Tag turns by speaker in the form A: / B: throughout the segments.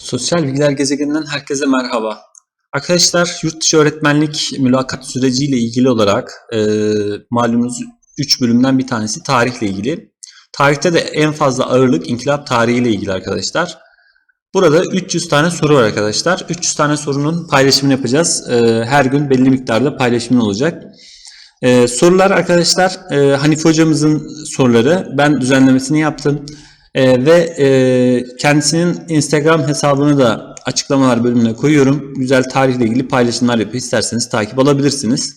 A: Sosyal Bilgiler Gezegeninden herkese merhaba. Arkadaşlar yurt dışı öğretmenlik mülakat süreciyle ilgili olarak e, malumunuz 3 bölümden bir tanesi tarihle ilgili. Tarihte de en fazla ağırlık inkılap tarihiyle ilgili arkadaşlar. Burada 300 tane soru var arkadaşlar. 300 tane sorunun paylaşımını yapacağız. E, her gün belli miktarda paylaşımın olacak. E, sorular arkadaşlar e, Hanife hocamızın soruları. Ben düzenlemesini yaptım. E, ve e, kendisinin Instagram hesabını da açıklamalar bölümüne koyuyorum. Güzel tarihle ilgili paylaşımlar yapıyor. İsterseniz takip alabilirsiniz.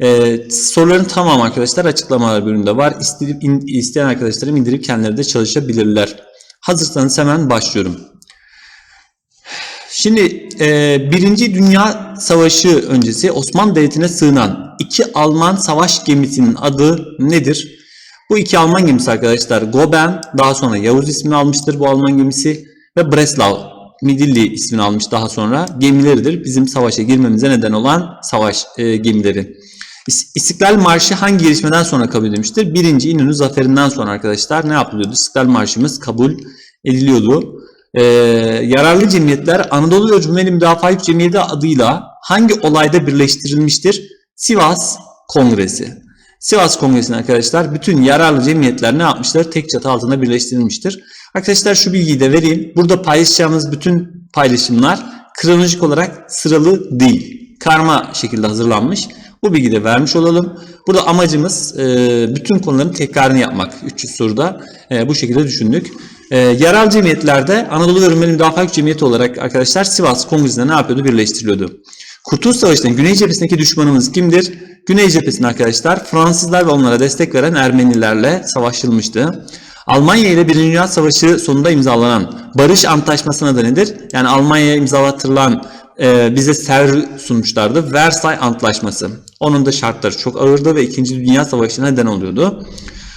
A: E, soruların tamamı arkadaşlar açıklamalar bölümünde var. İsteyip, in, isteyen arkadaşlarım indirip kendileri de çalışabilirler. Hazırsanız hemen başlıyorum. Şimdi e, Birinci Dünya Savaşı öncesi Osmanlı Devleti'ne sığınan iki Alman savaş gemisinin adı nedir? Bu iki Alman gemisi arkadaşlar Goben daha sonra Yavuz ismini almıştır bu Alman gemisi ve Breslau Midilli ismini almış daha sonra gemileridir. Bizim savaşa girmemize neden olan savaş e, gemileri. İs- İstiklal Marşı hangi gelişmeden sonra kabul edilmiştir? Birinci İnönü Zaferi'nden sonra arkadaşlar ne yapılıyordu? İstiklal Marşımız kabul ediliyordu. Ee, yararlı cemiyetler Anadolu Cumhuriyeti Müdafaa Cemiyeti adıyla hangi olayda birleştirilmiştir? Sivas Kongresi. Sivas Kongresi'ne arkadaşlar bütün yararlı cemiyetler ne yapmışlar? Tek çatı altında birleştirilmiştir. Arkadaşlar şu bilgiyi de vereyim. Burada paylaşacağımız bütün paylaşımlar kronolojik olarak sıralı değil. Karma şekilde hazırlanmış. Bu bilgiyi de vermiş olalım. Burada amacımız e, bütün konuların tekrarını yapmak. 300 soruda e, bu şekilde düşündük. E, yararlı cemiyetlerde Anadolu ve Rumeli Müdafaa Cemiyeti olarak arkadaşlar Sivas Kongresi'nde ne yapıyordu? Birleştiriliyordu. Kurtuluş Savaşı'nın Güney cephesindeki düşmanımız kimdir? Güney cephesinde arkadaşlar Fransızlar ve onlara destek veren Ermenilerle savaşılmıştı. Almanya ile Birinci Dünya Savaşı sonunda imzalanan Barış Antlaşması'na da nedir? Yani Almanya'ya imzalattırılan e, bize serv sunmuşlardı. Versay Antlaşması. Onun da şartları çok ağırdı ve İkinci Dünya Savaşı'na neden oluyordu.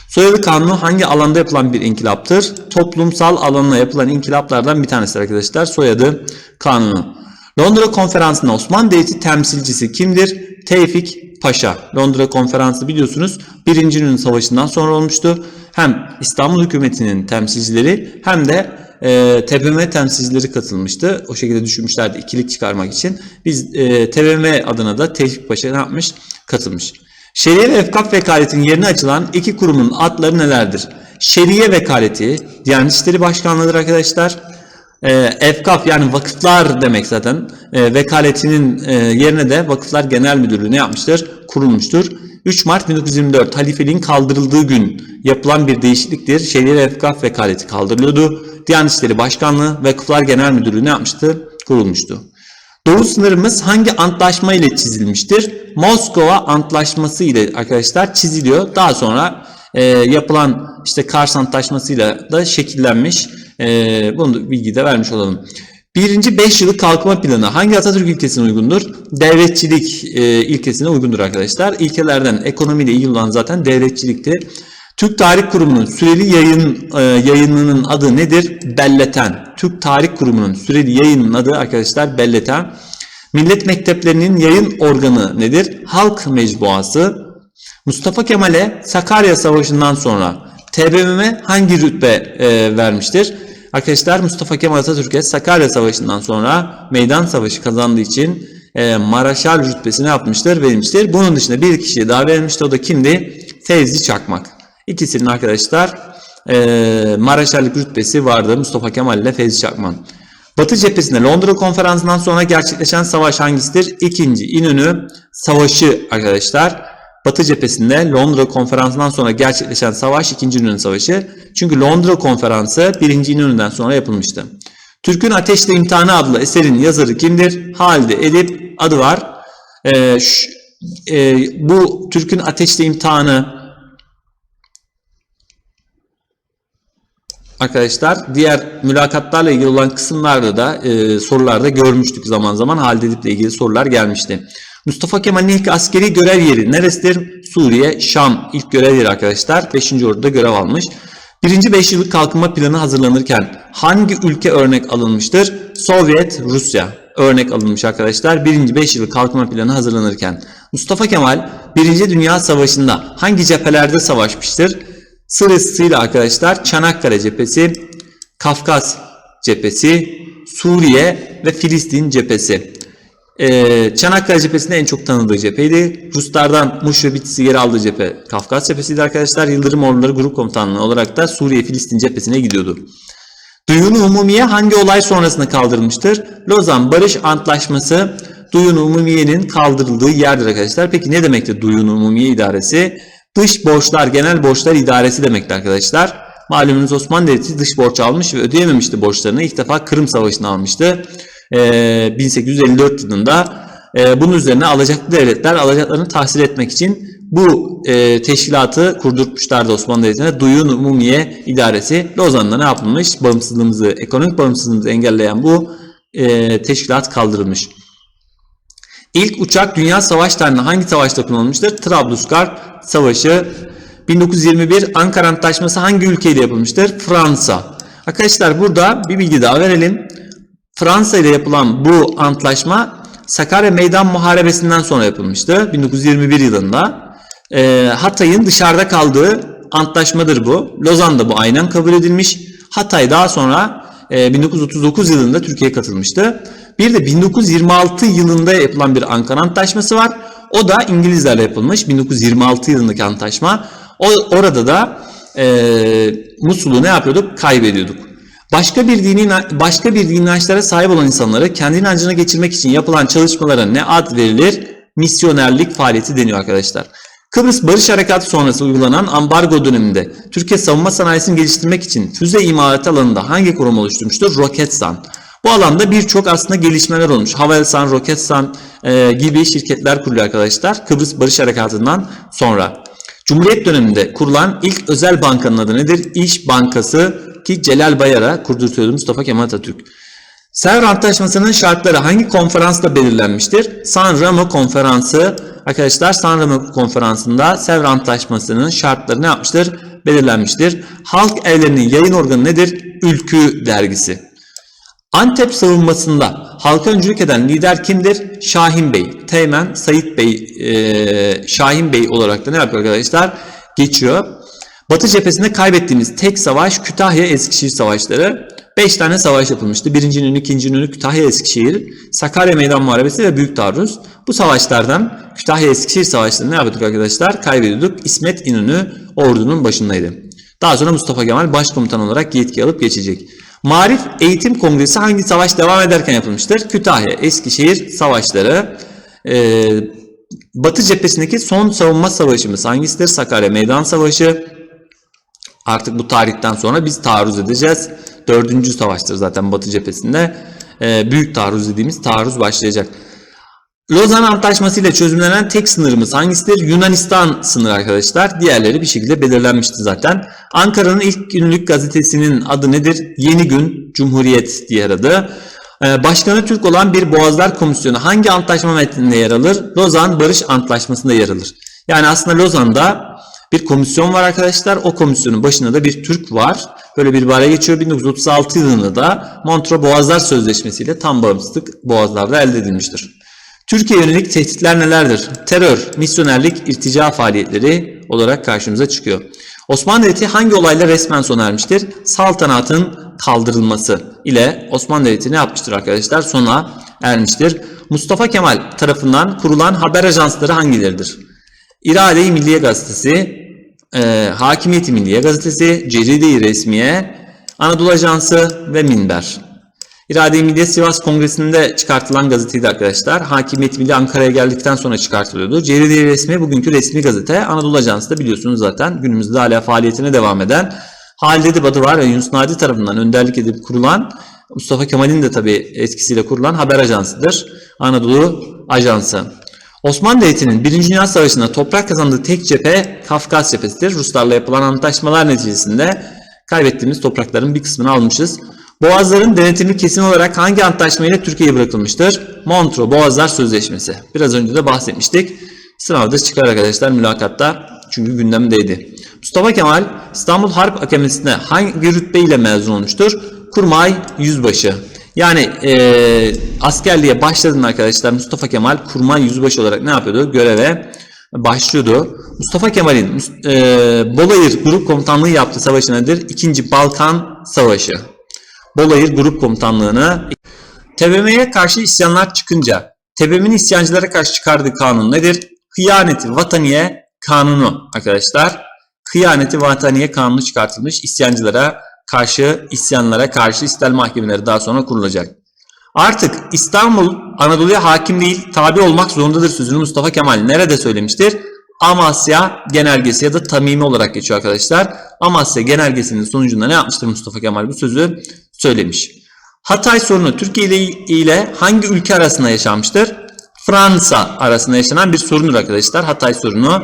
A: Soyadı Kanunu hangi alanda yapılan bir inkılaptır? Toplumsal alanla yapılan inkılaplardan bir tanesi arkadaşlar. Soyadı Kanunu. Londra Konferansı'nda Osmanlı Devleti temsilcisi kimdir? Tevfik Paşa. Londra Konferansı biliyorsunuz 1. İnönü Savaşı'ndan sonra olmuştu. Hem İstanbul hükümetinin temsilcileri hem de e, TBMM temsilcileri katılmıştı. O şekilde düşünmüşlerdi ikilik çıkarmak için. Biz e, TBMM adına da Tevfik Paşa ne yapmış? Katılmış. Şeriye ve Efkaf Vekaleti'nin yerine açılan iki kurumun adları nelerdir? Şeriye Vekaleti, Diyanet İşleri Başkanlığı'dır arkadaşlar. E, Efkaf yani vakıflar demek zaten. E, vekaletinin e, yerine de Vakıflar Genel Müdürlüğü ne yapmıştır? Kurulmuştur. 3 Mart 1924 halifeliğin kaldırıldığı gün yapılan bir değişikliktir. Ve Efkaf Vekaleti kaldırılıyordu. Diyanet İşleri Başkanlığı Vakıflar Genel Müdürlüğü ne yapmıştı? Kurulmuştu. Doğu sınırımız hangi antlaşma ile çizilmiştir? Moskova Antlaşması ile arkadaşlar çiziliyor. Daha sonra e, yapılan işte Kars Antlaşması ile da şekillenmiş. E, bunu da bilgi de vermiş olalım. Birinci 5 yıllık kalkınma planı hangi Atatürk ilkesine uygundur? Devletçilik e, ilkesine uygundur arkadaşlar. İlkelerden ekonomiyle ilgili olan zaten devletçilikti. Türk Tarih Kurumu'nun süreli yayın e, yayınının adı nedir? Belleten. Türk Tarih Kurumu'nun süreli yayının adı arkadaşlar Belleten. Millet mekteplerinin yayın organı nedir? Halk Mecmuası. Mustafa Kemal'e Sakarya Savaşı'ndan sonra TBMM hangi rütbe e, vermiştir? Arkadaşlar Mustafa Kemal Atatürk'e Sakarya Savaşı'ndan sonra meydan savaşı kazandığı için e, Maraşal rütbesini yapmıştır, verilmiştir. Bunun dışında bir kişiye daha verilmişti. O da kimdi? Fevzi Çakmak. İkisinin arkadaşlar e, Maraşallık rütbesi vardı Mustafa Kemal ile Fevzi Çakmak. Batı cephesinde Londra konferansından sonra gerçekleşen savaş hangisidir? İkinci İnönü Savaşı arkadaşlar. Batı cephesinde Londra konferansından sonra gerçekleşen savaş 2. İnönü Savaşı. Çünkü Londra konferansı 1. İnönü'den sonra yapılmıştı. Türk'ün Ateşle İmtihanı adlı eserin yazarı kimdir? Halide Edip adı var. Ee, şu, e, bu Türk'ün Ateşle İmtihanı arkadaşlar diğer mülakatlarla ilgili olan kısımlarda da e, sorularda görmüştük zaman zaman Halide Edip'le ilgili sorular gelmişti. Mustafa Kemal'in ilk askeri görev yeri neresidir? Suriye, Şam ilk görev yeri arkadaşlar. 5. Ordu'da görev almış. Birinci 5 yıllık kalkınma planı hazırlanırken hangi ülke örnek alınmıştır? Sovyet, Rusya örnek alınmış arkadaşlar. Birinci 5 yıllık kalkınma planı hazırlanırken. Mustafa Kemal Birinci Dünya Savaşı'nda hangi cephelerde savaşmıştır? Sırasıyla arkadaşlar Çanakkale cephesi, Kafkas cephesi, Suriye ve Filistin cephesi. Ee, Çanakkale cephesinde en çok tanıdığı cepheydi. Ruslardan Muş ve Bitlis'i geri aldığı cephe Kafkas cephesiydi arkadaşlar. Yıldırım Orduları Grup Komutanlığı olarak da Suriye-Filistin cephesine gidiyordu. Duyunu Umumiye hangi olay sonrasında kaldırılmıştır? Lozan Barış Antlaşması Duyunu Umumiye'nin kaldırıldığı yerdir arkadaşlar. Peki ne demektir Duyunu Umumiye İdaresi? Dış borçlar, genel borçlar idaresi demekti arkadaşlar. Malumunuz Osmanlı Devleti dış borç almış ve ödeyememişti borçlarını. İlk defa Kırım Savaşı'nı almıştı. Ee, 1854 yılında e, bunun üzerine alacaklı devletler alacaklarını tahsil etmek için bu e, teşkilatı kurdurmuşlardı Osmanlı Devleti'ne. Duyun Umumiye İdaresi. Lozan'da ne yapılmış? Bağımsızlığımızı, ekonomik bağımsızlığımızı engelleyen bu e, teşkilat kaldırılmış. İlk uçak Dünya Savaş tarihinde hangi savaşta kullanılmıştır? Trablusgarp Savaşı. 1921 Ankara Antlaşması hangi ülkeyle yapılmıştır? Fransa. Arkadaşlar burada bir bilgi daha verelim. Fransa ile yapılan bu antlaşma Sakarya Meydan Muharebesi'nden sonra yapılmıştı. 1921 yılında. E, Hatay'ın dışarıda kaldığı antlaşmadır bu. Lozan'da bu aynen kabul edilmiş. Hatay daha sonra e, 1939 yılında Türkiye'ye katılmıştı. Bir de 1926 yılında yapılan bir Ankara Antlaşması var. O da İngilizlerle yapılmış. 1926 yılındaki antlaşma. O, orada da e, Musul'u ne yapıyorduk? Kaybediyorduk. Başka bir dini başka bir inançlara sahip olan insanları kendi inancına geçirmek için yapılan çalışmalara ne ad verilir? Misyonerlik faaliyeti deniyor arkadaşlar. Kıbrıs Barış Harekatı sonrası uygulanan ambargo döneminde Türkiye savunma sanayisini geliştirmek için füze imalatı alanında hangi kurum oluşturmuştur? Roketsan. Bu alanda birçok aslında gelişmeler olmuş. Havelsan, Roketsan e, gibi şirketler kuruluyor arkadaşlar. Kıbrıs Barış Harekatı'ndan sonra. Cumhuriyet döneminde kurulan ilk özel bankanın adı nedir? İş Bankası ki Celal Bayar'a kurdurtuyordu Mustafa Kemal Atatürk. Sevr Antlaşması'nın şartları hangi konferansla belirlenmiştir? San Remo Konferansı. Arkadaşlar San Remo Konferansı'nda Sevr Antlaşması'nın şartları ne yapmıştır? Belirlenmiştir. Halk evlerinin yayın organı nedir? Ülkü dergisi. Antep savunmasında halka öncülük eden lider kimdir? Şahin Bey. Teğmen Sayit Bey, e, Şahin Bey olarak da ne yapıyor arkadaşlar? Geçiyor. Batı cephesinde kaybettiğimiz tek savaş Kütahya-Eskişehir savaşları. 5 tane savaş yapılmıştı. Birinci İnönü, ikinci İnönü, Kütahya-Eskişehir, Sakarya Meydan Muharebesi ve Büyük Taarruz. Bu savaşlardan Kütahya-Eskişehir savaşlarını ne yapıyorduk arkadaşlar? Kaybediyorduk. İsmet İnönü ordunun başındaydı. Daha sonra Mustafa Kemal başkomutan olarak yetki alıp geçecek. Marif Eğitim Kongresi hangi savaş devam ederken yapılmıştır? Kütahya, Eskişehir savaşları. Ee, Batı cephesindeki son savunma savaşımız hangisidir? Sakarya Meydan Savaşı. Artık bu tarihten sonra biz taarruz edeceğiz. Dördüncü savaştır zaten Batı cephesinde. Ee, büyük taarruz dediğimiz taarruz başlayacak. Lozan Antlaşması ile çözümlenen tek sınırımız hangisidir? Yunanistan sınırı arkadaşlar. Diğerleri bir şekilde belirlenmişti zaten. Ankara'nın ilk günlük gazetesinin adı nedir? Yeni Gün Cumhuriyet diğer adı. Ee, Başkanı Türk olan bir Boğazlar Komisyonu hangi antlaşma metninde yer alır? Lozan Barış Antlaşması'nda yer alır. Yani aslında Lozan'da bir komisyon var arkadaşlar. O komisyonun başında da bir Türk var. Böyle bir ibare geçiyor. 1936 yılında da Montreux Boğazlar Sözleşmesi ile tam bağımsızlık Boğazlar'da elde edilmiştir. Türkiye yönelik tehditler nelerdir? Terör, misyonerlik, irtica faaliyetleri olarak karşımıza çıkıyor. Osmanlı Devleti hangi olayla resmen sona ermiştir? Saltanatın kaldırılması ile Osmanlı Devleti ne yapmıştır arkadaşlar? Sona ermiştir. Mustafa Kemal tarafından kurulan haber ajansları hangileridir? İrade-i Milliye Gazetesi, e, Hakimiyeti Milliye Gazetesi, Ceride-i Resmiye, Anadolu Ajansı ve Minber. İrade-i Milliye Sivas Kongresi'nde çıkartılan gazeteydi arkadaşlar. Hakimiyet Milli Ankara'ya geldikten sonra çıkartılıyordu. Ceride-i Resmi bugünkü resmi gazete. Anadolu Ajansı da biliyorsunuz zaten günümüzde hala faaliyetine devam eden. Halide Edip adı var ve Yunus Nadi tarafından önderlik edip kurulan Mustafa Kemal'in de tabi etkisiyle kurulan haber ajansıdır. Anadolu Ajansı. Osmanlı Devleti'nin 1. Dünya Savaşı'nda toprak kazandığı tek cephe Kafkas cephesidir. Ruslarla yapılan antlaşmalar neticesinde kaybettiğimiz toprakların bir kısmını almışız. Boğazların denetimi kesin olarak hangi antlaşma ile Türkiye'ye bırakılmıştır? Montreux Boğazlar Sözleşmesi. Biraz önce de bahsetmiştik. Sınavda çıkar arkadaşlar mülakatta çünkü gündemdeydi. Mustafa Kemal İstanbul Harp Akademisi'nde hangi rütbe ile mezun olmuştur? Kurmay Yüzbaşı. Yani e, askerliğe başladığında arkadaşlar Mustafa Kemal kurmay yüzbaşı olarak ne yapıyordu? Göreve başlıyordu. Mustafa Kemal'in e, Bolayır Grup Komutanlığı yaptığı savaşı nedir? İkinci Balkan Savaşı. Bolayır Grup Komutanlığı'nı. TBMM'ye karşı isyanlar çıkınca TBMM'nin isyancılara karşı çıkardığı kanun nedir? Hıyaneti Vataniye Kanunu arkadaşlar. Hıyaneti Vataniye Kanunu çıkartılmış. İsyancılara karşı, isyanlara karşı istel mahkemeleri daha sonra kurulacak. Artık İstanbul Anadolu'ya hakim değil, tabi olmak zorundadır sözünü Mustafa Kemal nerede söylemiştir? Amasya Genelgesi ya da Tamimi olarak geçiyor arkadaşlar. Amasya Genelgesi'nin sonucunda ne yapmıştır Mustafa Kemal bu sözü söylemiş. Hatay sorunu Türkiye ile, hangi ülke arasında yaşanmıştır? Fransa arasında yaşanan bir sorundur arkadaşlar. Hatay sorunu.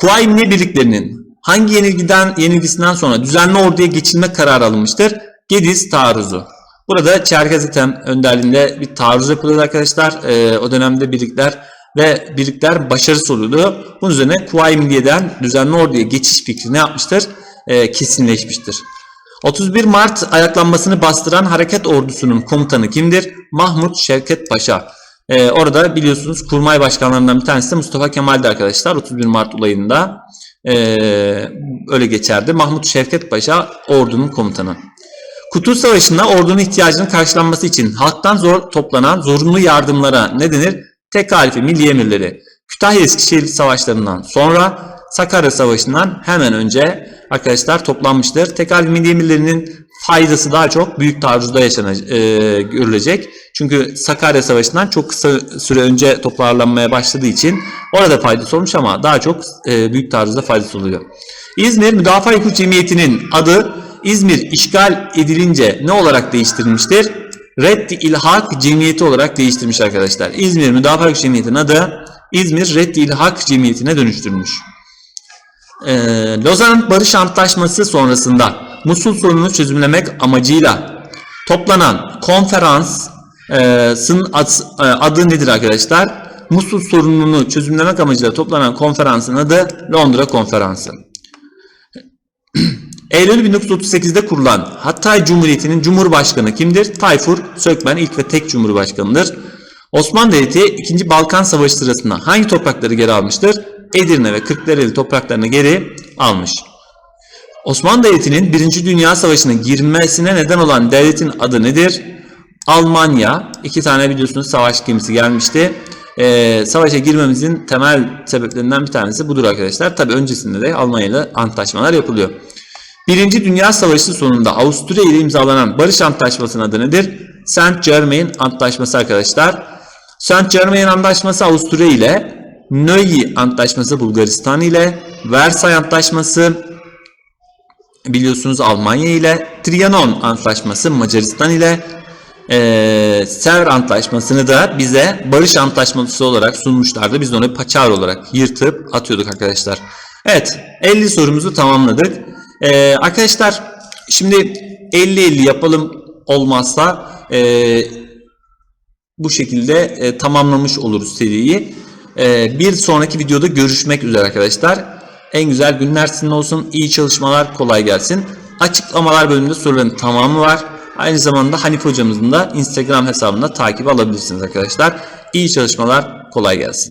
A: Kuvayi Milliye Birliklerinin hangi yenilgiden yenilgisinden sonra düzenli orduya geçilme kararı alınmıştır? Gediz taarruzu. Burada Çerkez Etem önderliğinde bir taarruz yapılıyordu arkadaşlar. Ee, o dönemde birlikler ve birlikler başarısız oluyordu. Bunun üzerine Kuvayi Milliye'den düzenli orduya geçiş fikri ne yapmıştır? Ee, kesinleşmiştir. 31 Mart ayaklanmasını bastıran hareket ordusunun komutanı kimdir? Mahmut Şevket Paşa. Ee, orada biliyorsunuz kurmay başkanlarından bir tanesi de Mustafa Kemal'di arkadaşlar 31 Mart olayında. Ee, öyle geçerdi. Mahmut Şevket Paşa ordunun komutanı. Kurtuluş Savaşı'nda ordunun ihtiyacının karşılanması için halktan zor toplanan zorunlu yardımlara ne denir? Tekalifi milli emirleri. Kütahya Eskişehir savaşlarından sonra Sakarya Savaşı'ndan hemen önce arkadaşlar toplanmıştır. Tekalifi milli emirlerinin faydası daha çok büyük taarruzda yaşanacak, e, görülecek. Çünkü Sakarya Savaşı'ndan çok kısa süre önce toparlanmaya başladığı için orada faydası olmuş ama daha çok e, büyük taarruzda faydası oluyor. İzmir Müdafaa Hukuk Cemiyeti'nin adı İzmir işgal edilince ne olarak değiştirilmiştir? Reddi İlhak Cemiyeti olarak değiştirmiş arkadaşlar. İzmir Müdafaa Hukuk Cemiyeti'nin adı İzmir Reddi İlhak Cemiyeti'ne dönüştürülmüş. Ee, Lozan Barış Antlaşması sonrasında Musul sorununu çözümlemek amacıyla toplanan konferansın ad- adı nedir arkadaşlar? Musul sorununu çözümlemek amacıyla toplanan konferansın adı Londra Konferansı. Eylül 1938'de kurulan Hatay Cumhuriyeti'nin Cumhurbaşkanı kimdir? Tayfur Sökmen ilk ve tek Cumhurbaşkanıdır. Osmanlı Devleti 2. Balkan Savaşı sırasında hangi toprakları geri almıştır? Edirne ve Kırklareli topraklarını geri almış. Osmanlı Devleti'nin 1. Dünya Savaşı'na girmesine neden olan devletin adı nedir? Almanya. İki tane biliyorsunuz savaş gemisi gelmişti. Ee, savaşa girmemizin temel sebeplerinden bir tanesi budur arkadaşlar. Tabi öncesinde de Almanya ile antlaşmalar yapılıyor. Birinci Dünya Savaşı sonunda Avusturya ile imzalanan Barış Antlaşması'nın adı nedir? Saint Germain Antlaşması arkadaşlar. Saint Germain Antlaşması Avusturya ile, Nöyi Antlaşması Bulgaristan ile, Versay Antlaşması biliyorsunuz Almanya ile, Trianon Antlaşması Macaristan ile, Sevr Antlaşması'nı da bize Barış Antlaşması olarak sunmuşlardı. Biz onu paçar olarak yırtıp atıyorduk arkadaşlar. Evet 50 sorumuzu tamamladık. Ee, arkadaşlar şimdi 50-50 yapalım olmazsa e, bu şekilde e, tamamlamış oluruz seriyi. E, bir sonraki videoda görüşmek üzere arkadaşlar. En güzel günler sizin olsun. İyi çalışmalar kolay gelsin. Açıklamalar bölümünde soruların tamamı var. Aynı zamanda Hanif hocamızın da Instagram hesabında takip alabilirsiniz arkadaşlar. İyi çalışmalar kolay gelsin.